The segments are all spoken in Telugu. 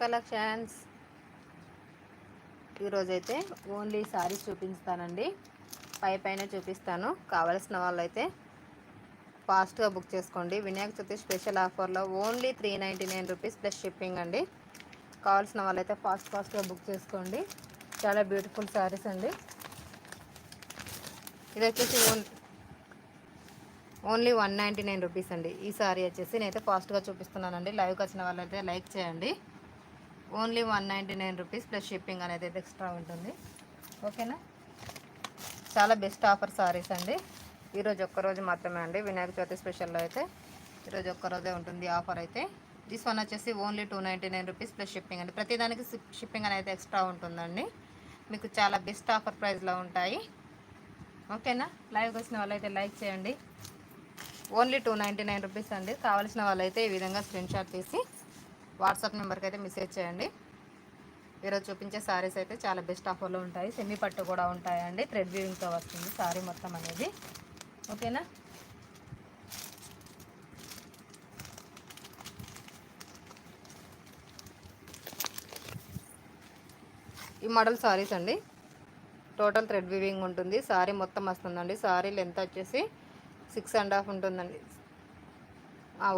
కలెక్షన్స్. ఈరోజైతే ఓన్లీ సారీస్ చూపిస్తానండి. పై పైన చూపిస్తాను. కావలసిన వాళ్ళైతే ఫాస్ట్గా బుక్ చేసుకోండి. వినాయక చవితి స్పెషల్ ఆఫర్లో only three ninety nine rupees plus shipping అండి. కావాల్సిన వాళ్ళైతే ఫాస్ట్ ఫాస్ట్గా బుక్ చేసుకోండి. చాలా బ్యూటిఫుల్ శారీస్ అండి. ఇది వచ్చేసి only one ninety nine rupees అండి. ఈ సారీ వచ్చేసి నేనైతే ఫాస్ట్గా చూపిస్తున్నానండి. లైవ్కి వచ్చిన వాళ్ళైతే లైక్ చేయండి. Only one ninety nine rupees plus shipping అనేది అయితే ఎక్స్ట్రా ఉంటుంది. ఓకేనా? చాలా బెస్ట్ ఆఫర్ సారీస్ అండి. ఈరోజు ఒక్కరోజు మాత్రమే అండి. వినాయక చవితి స్పెషల్లో అయితే ఈరోజు ఒక్కరోజే ఉంటుంది ఆఫర్ అయితే. దిస్ వన్ వచ్చేసి only two ninety nine rupees plus shipping అండి. ప్రతిదానికి షిప్పింగ్ అనేది ఎక్స్ట్రా ఉంటుందండి. మీకు చాలా బెస్ట్ ఆఫర్ ప్రైస్లో ఉంటాయి. ఓకేనా? లైవ్కి వచ్చిన వాళ్ళైతే లైక్ చేయండి. Only two ninety nine rupees అండి. కావాల్సిన వాళ్ళైతే ఈ విధంగా స్క్రీన్ షాట్ తీసి వాట్సాప్ నెంబర్కి అయితే మెసేజ్ చేయండి. ఈరోజు చూపించే సారీస్ అయితే చాలా బెస్ట్ ఆఫర్లో ఉంటాయి. సెమీ పట్టు కూడా ఉంటాయండి. థ్రెడ్ వీవింగ్తో వస్తుంది సారీ మొత్తం అనేది. ఓకేనా? ఈ మోడల్ సారీస్ అండి. టోటల్ థ్రెడ్ వీవింగ్ ఉంటుంది. సారీ మొత్తం వస్తుందండి. సారీ లెంత్ వచ్చేసి సిక్స్ అండ్ హాఫ్ ఉంటుందండి.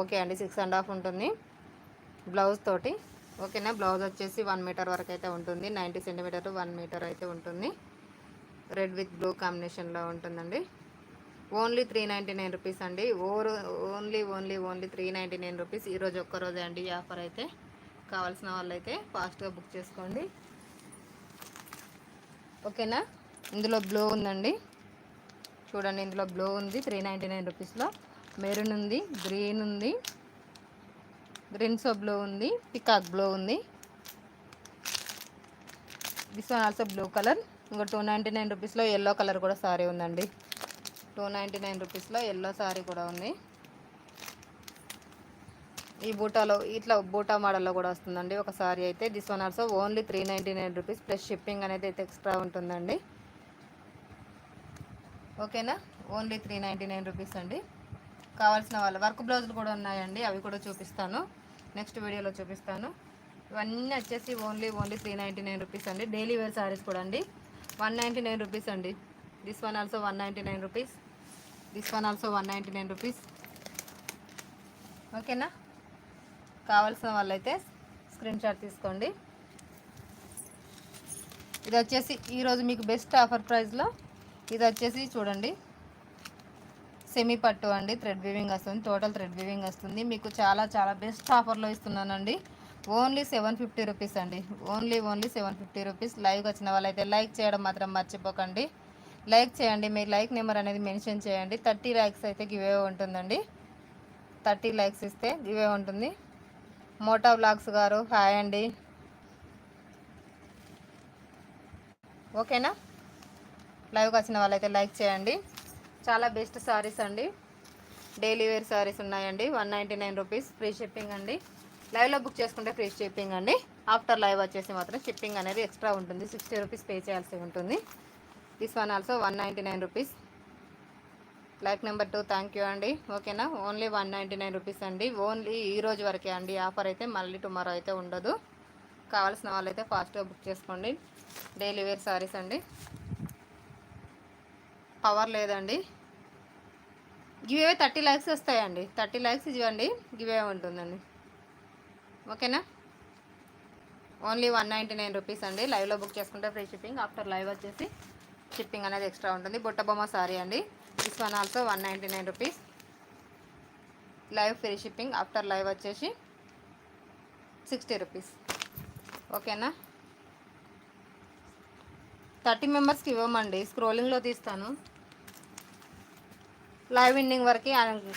ఓకే అండి. సిక్స్ అండ్ హాఫ్ ఉంటుంది. బ్లౌజ్ తోటి. ఓకేనా? బ్లౌజ్ వచ్చేసి వన్ మీటర్ వరకు అయితే ఉంటుంది. నైంటీ సెంటీమీటర్ వన్ మీటర్ అయితే ఉంటుంది. రెడ్ విత్ బ్లూ కాంబినేషన్లో ఉంటుందండి. Only three ninety nine rupees అండి or only only only three ninety nine rupees ఈరోజు ఒక్కరోజే అండి ఈ ఆఫర్ అయితే. కావాల్సిన వాళ్ళు అయితే ఫాస్ట్గా బుక్ చేసుకోండి. ఓకేనా? ఇందులో బ్లూ ఉందండి. చూడండి ఇందులో బ్లూ ఉంది. త్రీ నైంటీ నైన్ రూపీస్లో మెరూన్ ఉంది గ్రీన్ ఉంది. గ్రీన్ బ్లో ఉంది పికాక్ బ్లూ ఉంది. This one also blue colour ఇంకా టూ నైంటీ నైన్ రూపీస్లో ఎల్లో కలర్ కూడా సారీ ఉందండి. టూ నైంటీ నైన్ రూపీస్లో ఎల్లో సారీ కూడా ఉంది. ఈ బూటాలో ఇట్లా బూటా మోడల్లో కూడా వస్తుందండి. ఒక సారీ అయితే this one also only three ninety nine rupees plus shipping అనేది అయితే ఎక్స్ట్రా ఉంటుందండి. ఓకేనా only three ninety nine rupees అండి. కావాల్సిన వాళ్ళ వర్క్ బ్లౌజులు కూడా ఉన్నాయండి. అవి కూడా చూపిస్తాను. నెక్స్ట్ వీడియోలో చూపిస్తాను. ఇవన్నీ వచ్చేసి only only three ninety nine rupees అండి. డైలీ వేర్ సారీస్ కూడా అండి. వన్ నైంటీ నైన్ రూపీస్ అండి. This one also one ninety nine rupees this one also one ninety nine rupees ఓకేనా కావాల్సిన వాళ్ళైతే స్క్రీన్ షాట్ తీసుకోండి. ఇది వచ్చేసి ఈరోజు మీకు బెస్ట్ ఆఫర్ ప్రైస్లో ఇది వచ్చేసి చూడండి. సెమీ పట్టు అండి థ్రెడ్ వీవింగ్ వస్తుంది టోటల్ థ్రెడ్ వీవింగ్ వస్తుంది. మీకు చాలా చాలా బెస్ట్ ఆఫర్లో ఇస్తున్నానండి. ఓన్లీ సెవెన్ ఫిఫ్టీ రూపీస్ అండి. Only only seven fifty rupees లైవ్కి వచ్చిన వాళ్ళైతే లైక్ చేయడం మాత్రం మర్చిపోకండి. లైక్ చేయండి. మీ లైక్ నెంబర్ అనేది మెన్షన్ చేయండి. థర్టీ లైక్స్ అయితే గివే ఉంటుందండి. థర్టీ లైక్స్ ఇస్తే గివే ఉంటుంది. మోటా బ్లాగ్స్ గారు హాయ్ అండి. ఓకేనా లైవ్కి వచ్చిన వాళ్ళైతే లైక్ చేయండి. చాలా బెస్ట్ సారీస్ అండి. డైలీ వేర్ సారీస్ ఉన్నాయండి. One ninety nine rupees free shipping అండి. లైవ్లో బుక్ చేసుకుంటే ఫ్రీ షిప్పింగ్ అండి. ఆఫ్టర్ లైవ్ వచ్చేసి మాత్రం షిప్పింగ్ అనేది ఎక్స్ట్రా ఉంటుంది. సిక్స్టీ రూపీస్ పే చేయాల్సి ఉంటుంది. This one also one ninety nine rupees. Like number two thank you అండి. ఓకేనా only one ninety nine rupees అండి. ఓన్లీ ఈ రోజు వరకే అండి. ఆఫర్ అయితే మళ్ళీ టుమారో అయితే ఉండదు. కావాల్సిన వాళ్ళైతే ఫాస్ట్గా బుక్ చేసుకోండి. డైలీ వేర్ సారీస్ అండి. పవర్ లేదండి. గివే థర్టీ ల్యాక్స్ వస్తాయండి. థర్టీ ల్యాక్స్ ఇవ్వండి. గివే ఉంటుందండి. ఓకేనా? Only one ninety nine rupees అండి లైవ్లో బుక్ చేసుకుంటే ఫ్రీ షిప్పింగ్ ఆఫ్టర్ లైవ్ వచ్చేసి షిప్పింగ్ అనేది ఎక్స్ట్రా ఉంటుంది. బుట్టబొమ్మ సారీ అండి. This one also one ninety nine rupees live free shipping after live వచ్చేసి సిక్స్టీ రూపీస్ ఓకేనా? థర్టీ మెంబర్స్కి ఇవ్వమండి. స్క్రోలింగ్లో తీస్తాను. లైవ్ ఎండింగ్ వరకు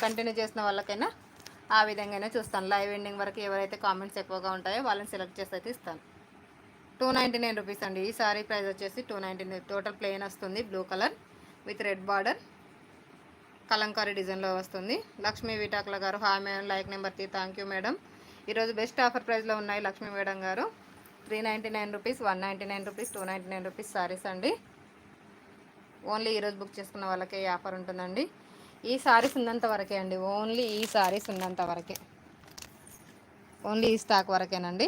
కంటిన్యూ చేసిన వాళ్ళకైనా ఆ విధంగానే చూస్తాను. లైవ్ ఎండింగ్ వరకు ఎవరైతే కామెంట్స్ ఎక్కువగా ఉంటాయో వాళ్ళని సెలెక్ట్ చేసి అయితే ఇస్తాను. టూ నైంటీ నైన్ రూపీస్ అండి. ఈ సారీ ప్రైస్ వచ్చేసి two ninety nine total plain వస్తుంది blue colour with red border Kalamkari డిజైన్లో వస్తుంది. లక్ష్మీ విటాకుల గారు hi madam like number three thank you madam ఈరోజు బెస్ట్ ఆఫర్ ప్రైస్లో ఉన్నాయి లక్ష్మీ మేడం గారు. Three ninety nine rupees one ninety nine rupees two ninety nine rupees saris అండి. ఓన్లీ ఈరోజు బుక్ చేసుకున్న వాళ్ళకే ఈ ఆఫర్ ఉంటుందండి. ఈ సారీస్ ఉన్నంత వరకే అండి. ఓన్లీ ఈ సారీస్ ఉన్నంత వరకే. ఓన్లీ ఈ స్టాక్ వరకేనండి.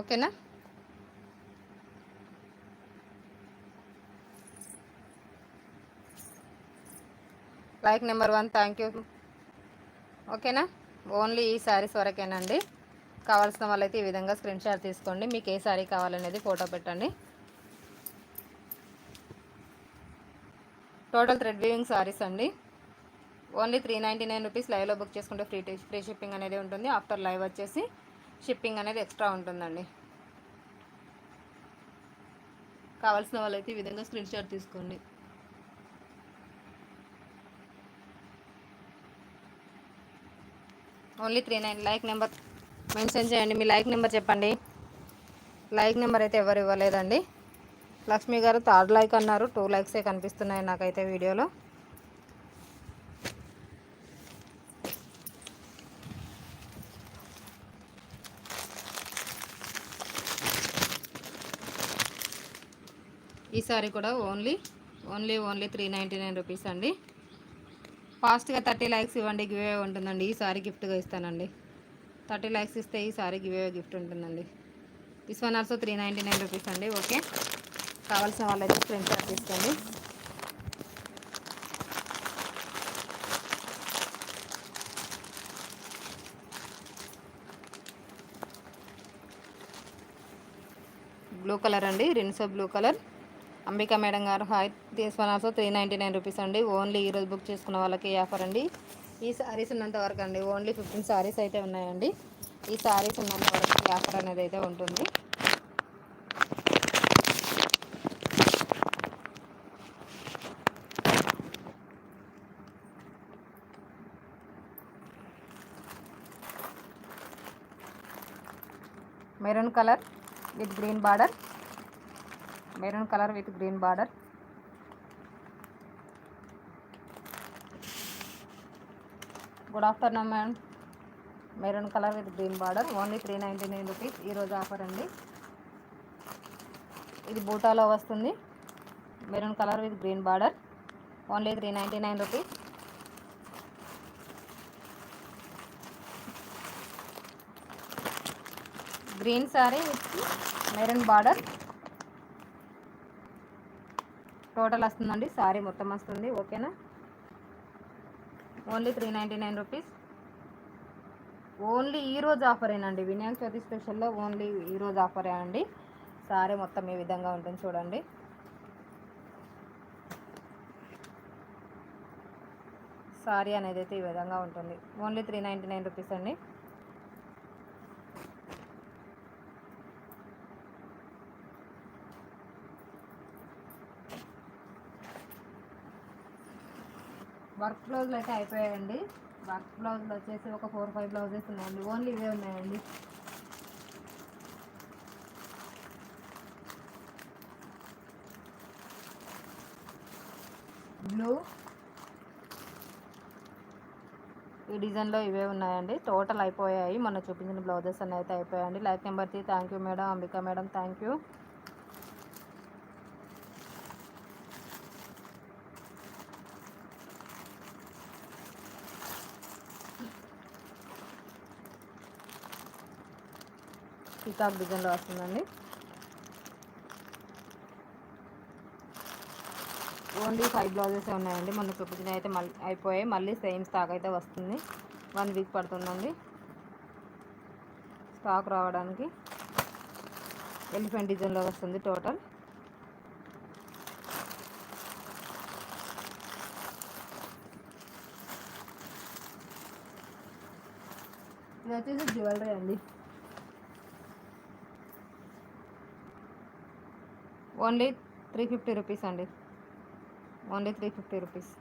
ఓకేనా? Like number one thank you ఓకేనా? ఓన్లీ ఈ శారీస్ వరకేనండి. కావాల్సిన వాళ్ళైతే ఈ విధంగా స్క్రీన్ షాట్ తీసుకోండి. మీకు ఏ శారీ కావాలనేది ఫోటో పెట్టండి. టోటల్ థ్రెడ్ వీవింగ్ శారీస్ అండి. Only three ninety nine rupees లైవ్లో బుక్ చేసుకుంటే ఫ్రీ ఫ్రీ షిప్పింగ్ అనేది ఉంటుంది. ఆఫ్టర్ లైవ్ వచ్చేసి షిప్పింగ్ అనేది ఎక్స్ట్రా ఉంటుందండి. కావాల్సిన వాళ్ళైతే ఈ విధంగా స్క్రీన్ షాట్ తీసుకోండి. Only three nine like number mention చేయండి. మీ లైక్ నెంబర్ చెప్పండి. లైక్ నెంబర్ అయితే ఎవరు ఇవ్వలేదండి. లక్ష్మి గారు థర్డ్ లైక్ అన్నారు. టూ లైక్సే కనిపిస్తున్నాయి నాకైతే వీడియోలో. ఈ సారీ కూడా only only only three ninety nine rupees అండి. ఫాస్ట్గా థర్టీ ల్యాక్స్ ఇవ్వండి గివే ఉంటుందండి. ఈ సారీ గిఫ్ట్గా ఇస్తానండి. థర్టీ ల్యాక్స్ ఇస్తే ఈ సారీ గివే గిఫ్ట్ ఉంటుందండి. This one also three ninety nine rupees అండి. ఓకే. కావాల్సిన వాళ్ళైతే స్క్రీన్ షాట్ తీసుకోండి. బ్లూ కలర్ అండి Rinso blue colour Ambika madam గారు hi. This one also three ninety nine rupees అండి. ఓన్లీ ఈరోజు బుక్ చేసుకున్న వాళ్ళకి ఆఫర్ అండి. ఈ సారీస్ ఉన్నంత వరకు అండి ఓన్లీ ఫిఫ్టీన్ శారీస్ అయితే ఉన్నాయండి. ఈ సారీస్ ఉన్నంత వరకు ఆఫర్ అనేది అయితే ఉంటుంది. Maroon colour with green border. Maroon colour with green border. Good afternoon ma'am maroon colour with green border. Only three ninety nine rupees ఈరోజు ఆఫర్ అండి. ఇది బూటాలో వస్తుంది. Maroon colour with green border. Only three ninety nine rupees green sari with maroon border. Total వస్తుందండి. సారీ మొత్తం వస్తుంది. ఓకేనా? Only three ninety nine rupees only ఈరోజు ఆఫరేనండి. వినాయక చవితి స్పెషల్లో ఓన్లీ ఈరోజు ఆఫరే అండి. సారీ మొత్తం ఈ విధంగా ఉంటుంది చూడండి. సారీ అనేది అయితే ఈ విధంగా ఉంటుంది. Only three ninety nine rupees అండి. వర్క్ బ్లౌజులు అయితే అయిపోయాయండి. వర్క్ బ్లౌజులు వచ్చేసి ఒక ఫోర్ ఫైవ్ బ్లౌజెస్ ఉన్నాయండి. ఓన్లీ ఇవే ఉన్నాయండి. బ్లూ. ఈ డిజైన్లో ఇవే ఉన్నాయండి. టోటల్ అయిపోయాయి. మొన్న చూపించిన బ్లౌజెస్ అన్నీ అయితే అయిపోయాయండి. Like number three thank you madam. Ambika madam thank you. Peacock డిజైన్లో వస్తుందండి ఓన్లీ ఫైవ్ బ్లౌజెస్ ఉన్నాయండి. మొన్న చూపించిన అయితే మళ్ళీ అయిపోయాయి. మళ్ళీ సేమ్ స్టాక్ అయితే వస్తుంది. వన్ వీక్ పడుతుందండి. స్టాక్ రావడానికి ఎలిఫెంట్ డిజైన్లో వస్తుంది టోటల్. ఇది వచ్చేసి జ్యువెలరీ అండి. ఓన్లీ త్రీ ఫిఫ్టీ రూపీస్ అండి. Only three fifty rupees.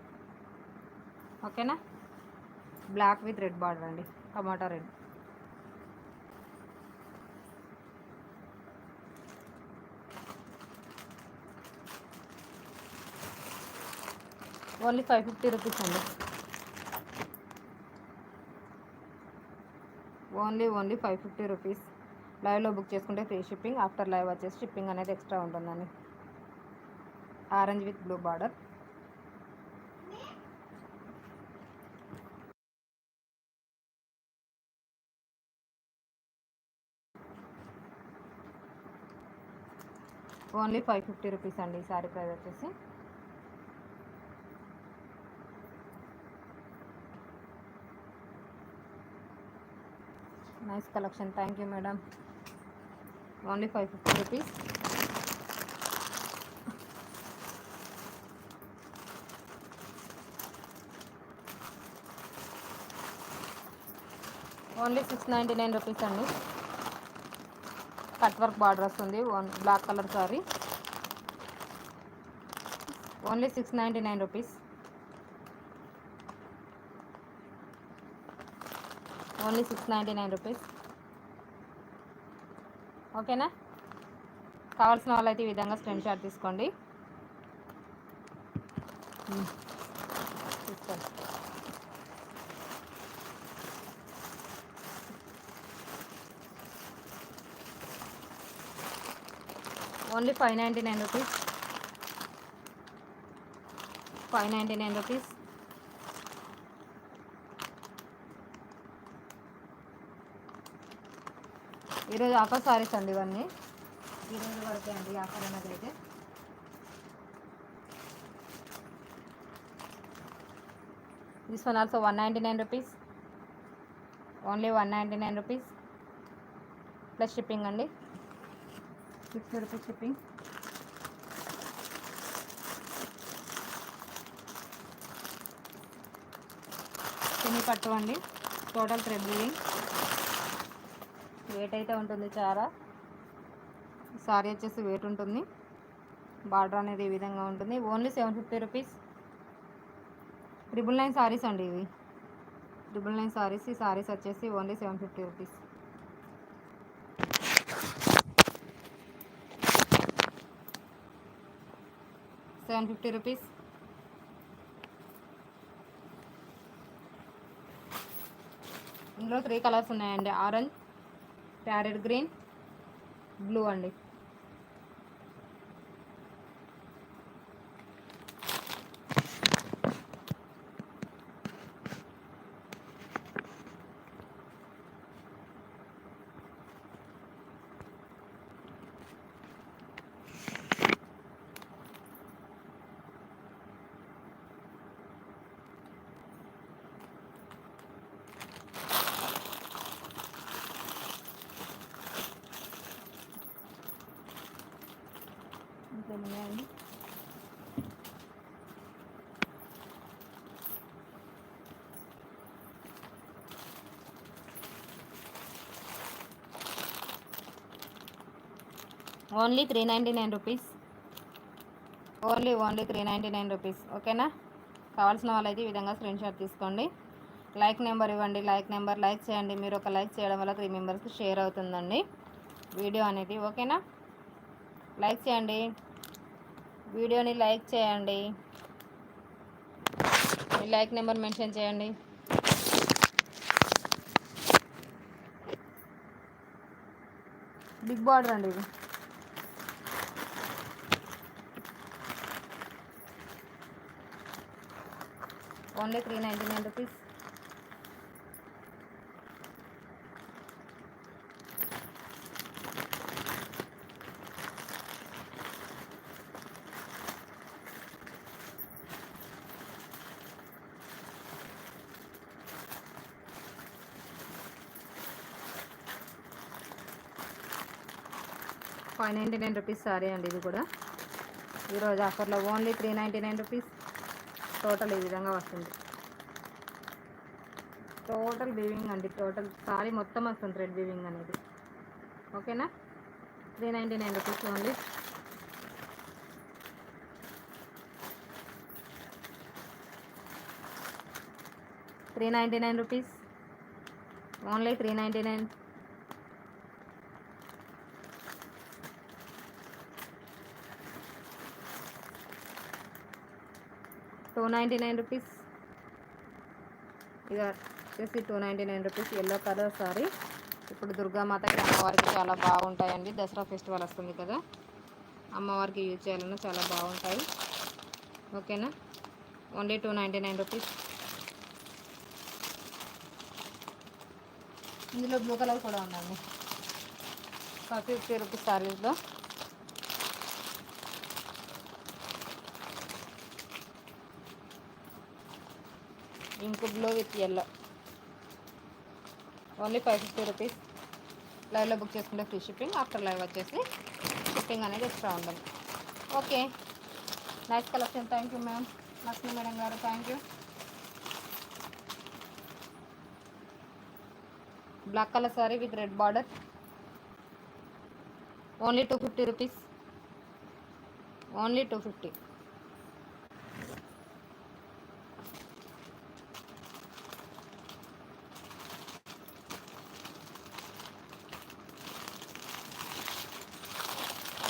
ఓకేనా? బ్లాక్ విత్ రెడ్ బార్డర్ అండి. Tomato red. Only five fifty rupees అండి. Only only five fifty rupees. లైవ్లో బుక్ చేసుకుంటే ఫ్రీ షిప్పింగ్ ఆఫ్టర్ లైవ్ వచ్చేసి షిప్పింగ్ అనేది ఎక్స్ట్రా ఉంటుందండి. Orange with blue border. Only five fifty rupees అండి ఈ సారీ ప్రైస్ వచ్చేసి. Nice collection. Thank you madam. Only five fifty rupees. Only six ninety nine rupees అండి. కట్ వర్క్ బార్డర్ వస్తుంది on black colour sari. Only six ninety nine rupees. Only six ninety nine rupees. ఓకేనా? కావాల్సిన వాళ్ళైతే ఈ విధంగా స్క్రీన్ షాట్ తీసుకోండి. తీసుకోండి. Only five ninety nine rupees. Five ninety nine rupees. ఈరోజు ఆఫర్ సారీస్ అండి ఇవన్నీ. ఈరోజు వరకే అండి ఆఫర్ అన్నది అయితే this one also one ninety nine rupees only one ninety nine rupees plus shipping అండి. Fifty rupees shipping. చిన్ని పట్టు అండి టోటల్ థ్రెడ్ వెయిట్ అయితే ఉంటుంది చాలా. సారీ వచ్చేసి వెయిట్ ఉంటుంది. బార్డర్ అనేది ఈ విధంగా ఉంటుంది. Only seven fifty rupees. Triple nine saris అండి ఇవి. ట్రిపుల్ నైన్ సారీస్ ఈ సారీస్ వచ్చేసి only seven fifty rupees. Seven fifty rupees. ఇందులో త్రీ కలర్స్ ఉన్నాయండి. ఆరెంజ్ ప్యారెట్ గ్రీన్ బ్లూ అండి. Only three ninety nine rupees. Only only three ninety nine rupees. ఓకేనా? కావాల్సిన వాళ్ళైతే ఈ విధంగా స్క్రీన్ షాట్ తీసుకోండి. లైక్ నెంబర్ ఇవ్వండి. లైక్ నెంబర్ లైక్ చేయండి. మీరు ఒక లైక్ చేయడం వల్ల త్రీ మెంబర్స్కి షేర్ అవుతుందండి. వీడియో అనేది. ఓకేనా? లైక్ చేయండి. వీడియోని లైక్ చేయండి. మీ లైక్ నెంబర్ మెన్షన్ చేయండి. బిగ్ బార్డర్ అండి ఇది. Only three ninety nine rupees. Five ninety nine rupees sari అండి ఇది కూడా. ఈరోజు ఆఫర్లో only three ninety nine rupees. Total ఈ విధంగా వస్తుంది. టోటల్ వీవింగ్ అండి టోటల్ సారీ మొత్తం వస్తుంది థ్రెడ్ వీవింగ్ అనేది. ఓకేనా? Three ninety nine rupees only three ninety nine rupees. Only three ninety nine. Two ninety nine rupees ఇక వచ్చేసి two ninety nine rupees yellow colour sari ఇప్పుడు దుర్గామాతకి అమ్మవారికి చాలా బాగుంటాయండి. దసరా ఫెస్టివల్ వస్తుంది కదా. అమ్మవారికి యూజ్ చేయాలన్నా చాలా బాగుంటాయి. ఓకేనా? Only two ninety nine rupees ఇందులో బ్లూ కలర్ కూడా ఉందండి fifty rupees సారీస్లో ink blue with yellow. Only five fifty rupees. లైవ్లో బుక్ చేసుకుంటే ఫ్రీ షిప్పింగ్. ఆఫ్టర్ లైవ్ వచ్చేసి షిప్పింగ్ అనేది ఎక్స్ట్రా ఉంటుంది. Okay. Nice collection thank you ma'am Lakshmi madam గారు thank you black colour sari with red border only two fifty rupees only two fifty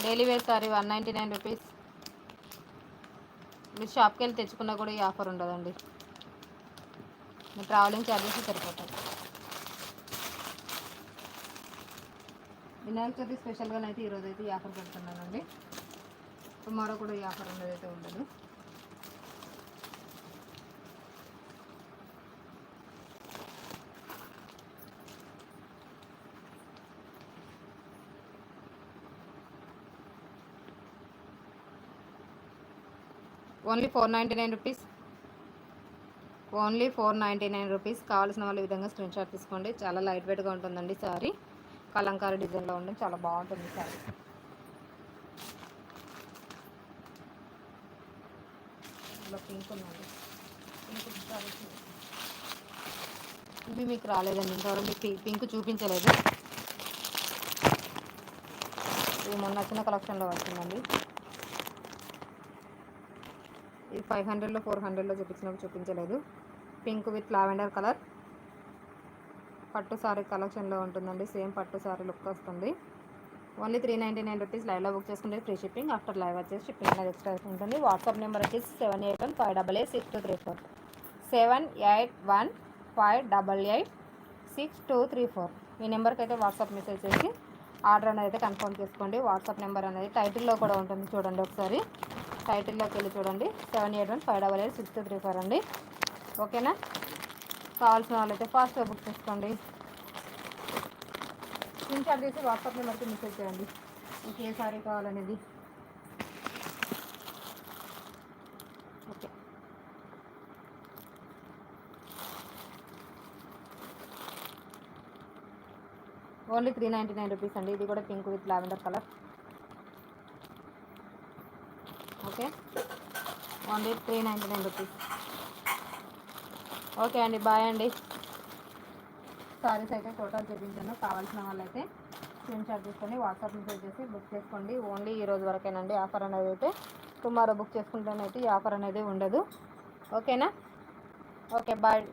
daily wear sari one ninety nine rupees. మీరు షాప్కి వెళ్ళి తెచ్చుకున్నా కూడా ఈ ఆఫర్ ఉండదండి. మీ ట్రావెలింగ్ ఛార్జెస్ సరిపోతాయి. వినాయక చవితి స్పెషల్గానైతే అయితే ఈరోజు అయితే ఈ ఆఫర్ పెడుతున్నానండి. టుమారో కూడా ఈ ఆఫర్ ఉండదైతే ఉండదు. Only four ninety nine rupees. Only four ninety nine rupees. కావాల్సిన వాళ్ళు విధంగా స్క్రీన్ షాట్ తీసుకోండి. చాలా లైట్ వెయిట్గా ఉంటుందండి సారీ. కలంకారీ డిజైన్లో ఉండడం చాలా బాగుంటుంది సారీ. పింక్ ఉందండి. పింక్ ఇవి మీకు రాలేదండి. ఇంతవరకు మీకు పింక్ చూపించలేదు. ఇది మొన్న వచ్చిన కలెక్షన్లో వచ్చిందండి. ఇది ఫైవ్ హండ్రెడ్లో ఫోర్ హండ్రెడ్లో చూపించినప్పుడు చూపించలేదు. Pink with lavender colour. పట్టు సారీ కలెక్షన్లో ఉంటుందండి. సేమ్ పట్టు సారీ లుక్ వస్తుంది. Only three ninety nine rupees లైవ్లో బుక్ చేసుకుంటే ఫ్రీ షిప్పింగ్. ఆఫ్టర్ లైవ్ వచ్చేసి షిప్పింగ్ అనేది ఎక్స్ట్రా ఉంటుంది. వాట్సాప్ నెంబర్ వచ్చేసి seven eight one five double eight six two three four. Seven eight one five double eight six two three four. ఈ నెంబర్కి అయితే వాట్సాప్ మెసేజ్ చేసి ఆర్డర్ అనేది అయితే కన్ఫర్మ్ చేసుకోండి. వాట్సాప్ నెంబర్ అనేది టైటిల్లో కూడా ఉంటుంది. చూడండి ఒకసారి. టైటిల్లోకి వెళ్ళి చూడండి. Seven eight one five double eight six three four అండి. ఓకేనా? కావాల్సిన వాళ్ళైతే ఫాస్ట్గా బుక్ చేసుకోండి. స్క్రీన్ షాట్ చేసి వాట్సాప్ నెంబర్కి మెసేజ్ చేయండి. మీకు ఏ సారీ కావాలనేది. Okay. Only three ninety nine rupees అండి. ఇది కూడా pink with lavender colour. Okay? Only three ninety nine rupees okay అండి బాయ్ అండి. సారీస్ అయితే టోటల్ చూపించాను. కావాల్సిన వాళ్ళైతే స్క్రీన్ షాట్ తీసుకొని వాట్సాప్ మెసేజ్ చేసి బుక్ చేసుకోండి. ఓన్లీ ఈ రోజు వరకేనండి ఆఫర్ అనేది అయితే. టుమారో బుక్ చేసుకుంటేనైతే ఈ ఆఫర్ అనేది ఉండదు. ఓకేనా? Okay bye